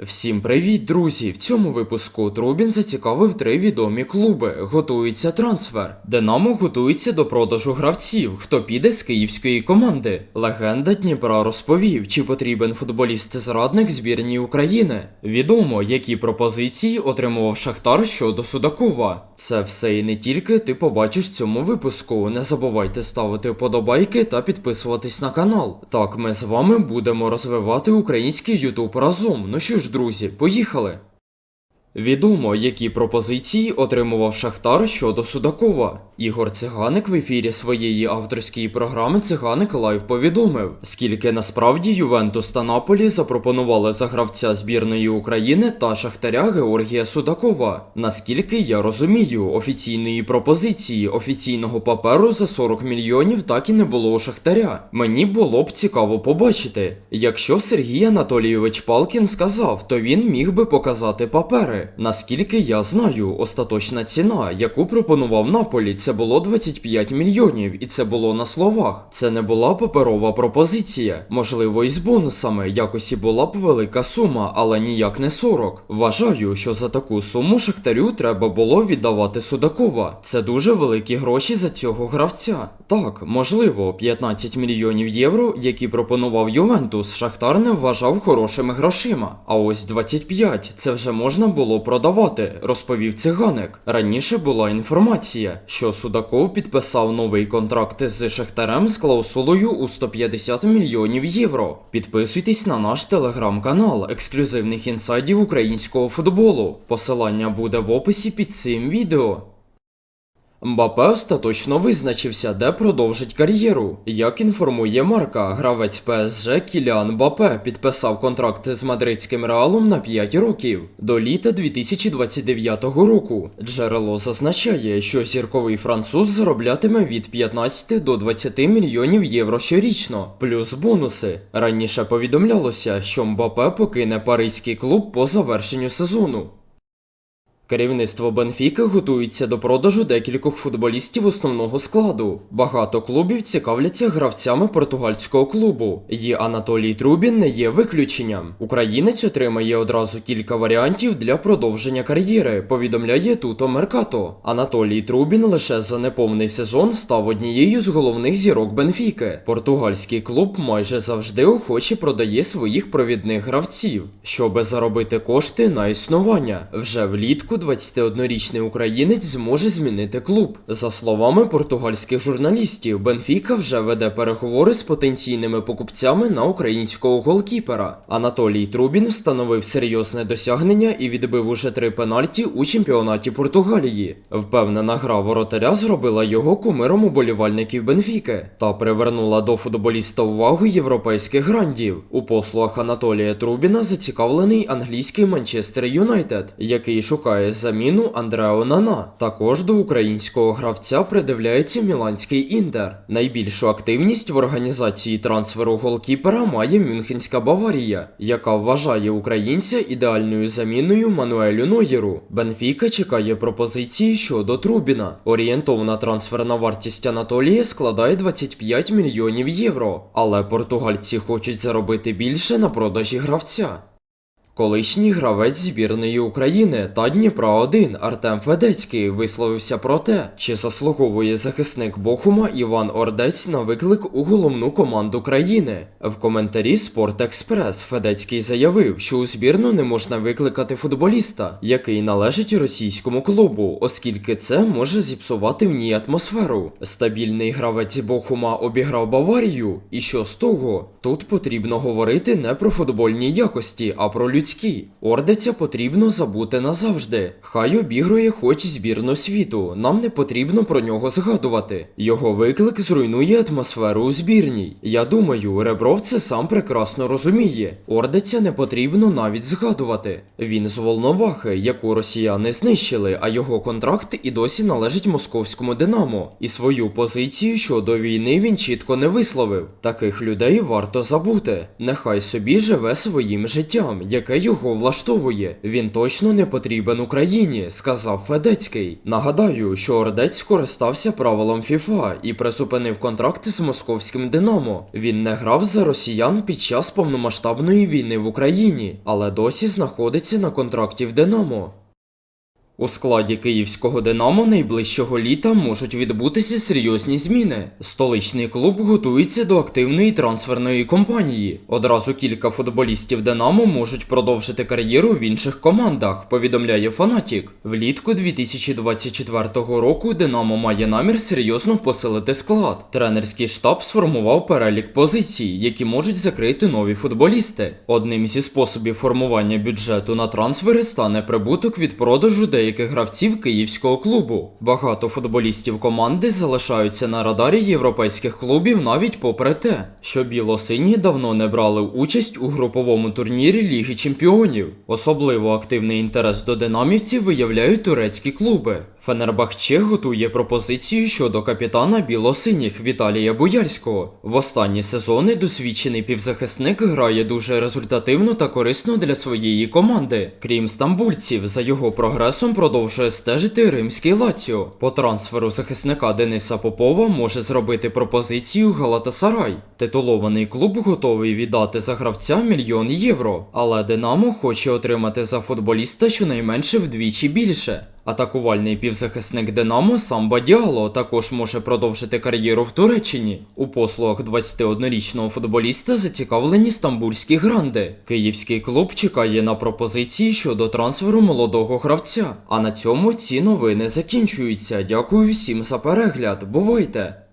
Всім привіт, друзі! В цьому випуску Трубін зацікавив три відомі клуби. Готується трансфер. Динамо готується до продажу гравців. Хто піде з київської команди? Легенда Дніпра розповів, чи потрібен футболіст-зрадник збірній України. Відомо, які пропозиції отримував Шахтар щодо Судакова. Це все і не тільки ти побачиш в цьому випуску. Не забувайте ставити вподобайки та підписуватись на канал. Так, ми з вами будемо розвивати український Ютуб разом. Ну що ж, друзі, поїхали! Відомо, які пропозиції отримував Шахтар щодо Судакова. Ігор Циганик в ефірі своєї авторської програми Циганик Лайв повідомив, скільки насправді Ювентус та Наполі запропонували за гравця збірної України та Шахтаря Георгія Судакова. Наскільки я розумію, офіційної пропозиції офіційного паперу за 40 мільйонів так і не було у Шахтаря. Мені було б цікаво побачити. Якщо Сергій Анатолійович Палкін сказав, то він міг би показати папери. Наскільки я знаю, остаточна ціна, яку пропонував Наполі, це було 25 мільйонів, і це було на словах. Це не була паперова пропозиція. Можливо, із бонусами якось і була б велика сума, але ніяк не 40. Вважаю, що за таку суму Шахтарю треба було віддавати Судакова. Це дуже великі гроші за цього гравця. Так, можливо, 15 мільйонів євро, які пропонував Ювентус, Шахтар не вважав хорошими грошима. А ось 25 це вже можна було продавати, розповів циганик. Раніше була інформація, що Судаков підписав новий контракт з Шахтарем з клаусулою у 150 мільйонів євро. Підписуйтесь на наш телеграм-канал ексклюзивних інсайдів українського футболу. Посилання буде в описі під цим відео. Мбапе остаточно визначився, де продовжить кар'єру. Як інформує Марка, гравець ПСЖ Кіліан Мбапе підписав контракт з мадридським реалом на 5 років до літа 2029 року. Джерело зазначає, що зірковий француз зароблятиме від 15 до 20 мільйонів євро щорічно, плюс бонуси. Раніше повідомлялося, що Мбапе покине паризький клуб по завершенню сезону. Керівництво Бенфіки готується до продажу декількох футболістів основного складу. Багато клубів цікавляться гравцями португальського клубу. І Анатолій Трубін не є виключенням. Українець отримає одразу кілька варіантів для продовження кар'єри. Повідомляє Туто Меркато. Анатолій Трубін лише за неповний сезон став однією з головних зірок Бенфіки. Португальський клуб майже завжди охоче продає своїх провідних гравців, щоби заробити кошти на існування. Вже влітку 21-річний українець зможе змінити клуб. За словами португальських журналістів, Бенфіка вже веде переговори з потенційними покупцями на українського голкіпера. Анатолій Трубін встановив серйозне досягнення і відбив уже три пенальті у чемпіонаті Португалії. Впевнена гра воротаря зробила його кумиром уболівальників Бенфіки та привернула до футболіста увагу європейських грандів. У послугах Анатолія Трубіна зацікавлений англійський Манчестер Юнайтед, який шукає заміну Андрео Нана. Також до українського гравця придивляється міланський інтер. Найбільшу активність в організації трансферу голкіпера має Мюнхенська Баварія, яка вважає українця ідеальною заміною Мануелю Нойєру. Бенфіка чекає пропозиції щодо Трубіна. Орієнтовна трансферна вартість Анатолія складає 25 мільйонів євро, але португальці хочуть заробити більше на продажі гравця. Колишній гравець збірної України та Дніпра 1 Артем Федецький висловився про те, чи заслуговує захисник Бохума Іван Ордець на виклик у головну команду країни. В коментарі Спорт Експрес Федецький заявив, що у збірну не можна викликати футболіста, який належить російському клубу, оскільки це може зіпсувати в ній атмосферу. Стабільний гравець Бохума обіграв Баварію, і що з того? Тут потрібно говорити не про футбольні якості, а про людські. Ордеця потрібно забути назавжди. Хай обігрує хоч збірну світу. Нам не потрібно про нього згадувати. Його виклик зруйнує атмосферу у збірній. Я думаю, Ребров це сам прекрасно розуміє. Ордеця не потрібно навіть згадувати. Він з Волновахи, яку росіяни знищили, а його контракт і досі належить московському Динамо. І свою позицію щодо війни він чітко не висловив. Таких людей варто забути. Нехай собі живе своїм життям, яке його влаштовує. Він точно не потрібен Україні, сказав Федецький. Нагадаю, що Ордець скористався правилом ФІФА і призупинив контракти з московським Динамо. Він не грав за росіян під час повномасштабної війни в Україні, але досі знаходиться на контракті в Динамо. У складі київського Динамо найближчого літа можуть відбутися серйозні зміни. Столичний клуб готується до активної трансферної кампанії. Одразу кілька футболістів Динамо можуть продовжити кар'єру в інших командах, повідомляє Фанатік. Влітку 2024 року Динамо має намір серйозно посилити склад. Тренерський штаб сформував перелік позицій, які можуть закрити нові футболісти. Одним зі способів формування бюджету на трансфери стане прибуток від продажу деяких гравців київського клубу. Багато футболістів команди залишаються на радарі європейських клубів навіть попри те, що білосині давно не брали участь у груповому турнірі Ліги Чемпіонів. Особливо активний інтерес до динамівців виявляють турецькі клуби. Фенербахче готує пропозицію щодо капітана білосиніх Віталія Боярського. В останні сезони досвідчений півзахисник грає дуже результативно та корисно для своєї команди. Крім стамбульців, за його прогресом продовжує стежити римський Лаціо. По трансферу захисника Дениса Попова може зробити пропозицію Галатасарай. Титулований клуб готовий віддати за гравця мільйон євро, але Динамо хоче отримати за футболіста щонайменше вдвічі більше. Атакувальний півзахисник Динамо Самба Діало також може продовжити кар'єру в Туреччині. У послугах 21-річного футболіста зацікавлені стамбульські гранди. Київський клуб чекає на пропозиції щодо трансферу молодого гравця. А на цьому ці новини закінчуються. Дякую всім за перегляд. Бувайте!